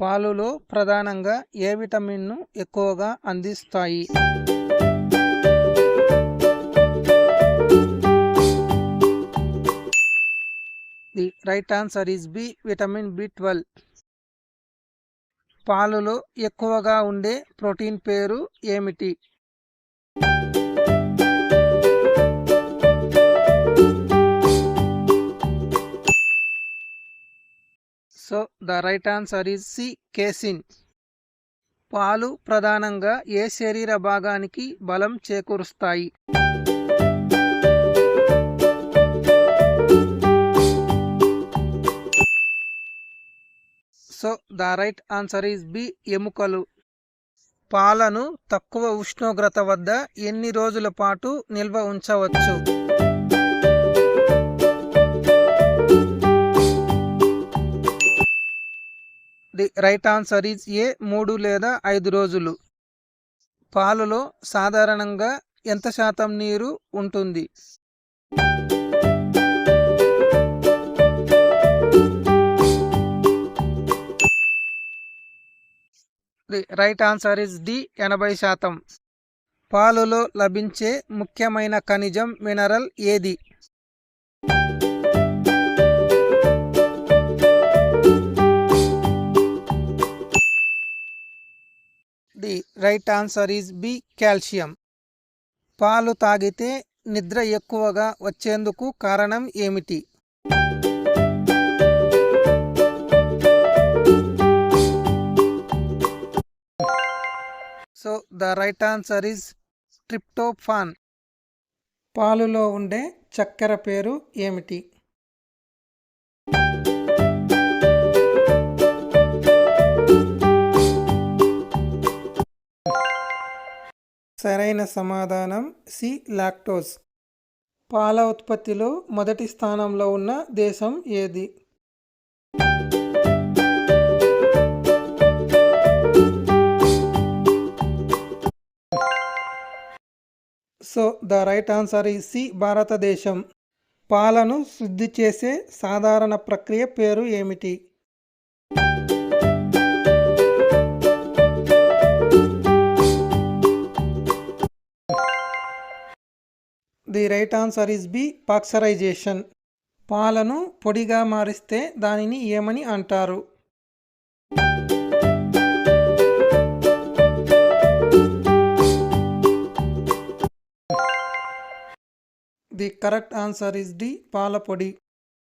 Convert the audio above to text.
పాలులో ప్రధానంగా ఏ విటమిన్ను ఎక్కువగా అందిస్తాయి? The right answer is B vitamin B twelve. పాలులో ఎక్కువగా ఉండే ప్రోటీన్ పేరు ఏమిటి? So the right answer is C casein. పాలు ప్రధానంగా ఏ శరీర భాగానికి బలం చేకూరుస్తాయి? So the right answer is B ఎముకలు. పాలను తక్కువ ఉష్ణోగ్రత వద్ద ఎన్ని రోజుల పాటు నిల్వ ఉంచవచ్చు? The right answer is A మూడు లేదా ఐదు రోజులు. పాలలో సాధారణంగా ఎంత శాతం నీరు ఉంటుంది? The right answer is D ఎనభై శాతం. పాలలో లభించే ముఖ్యమైన ఖనిజం మినరల్ ఏది? The right answer is B calcium. పాలు తాగితే నిద్ర ఎక్కువగా వచ్చేందుకు కారణం ఏమిటి? So the right answer is tryptophan. పాలులో ఉండే చక్కెర పేరు ఏమిటి? సరైన సమాధానం సి లాక్టోస్. పాల ఉత్పత్తిలో మొదటి స్థానంలో ఉన్న దేశం ఏది? So the right answer is C భారతదేశం. పాలను శుద్ధి చేసే సాధారణ ప్రక్రియ పేరు ఏమిటి? The right answer is B pasteurization. పాలను పొడిగా మారిస్తే దానిని ఏమని అంటారు? The correct answer is D పాల పొడి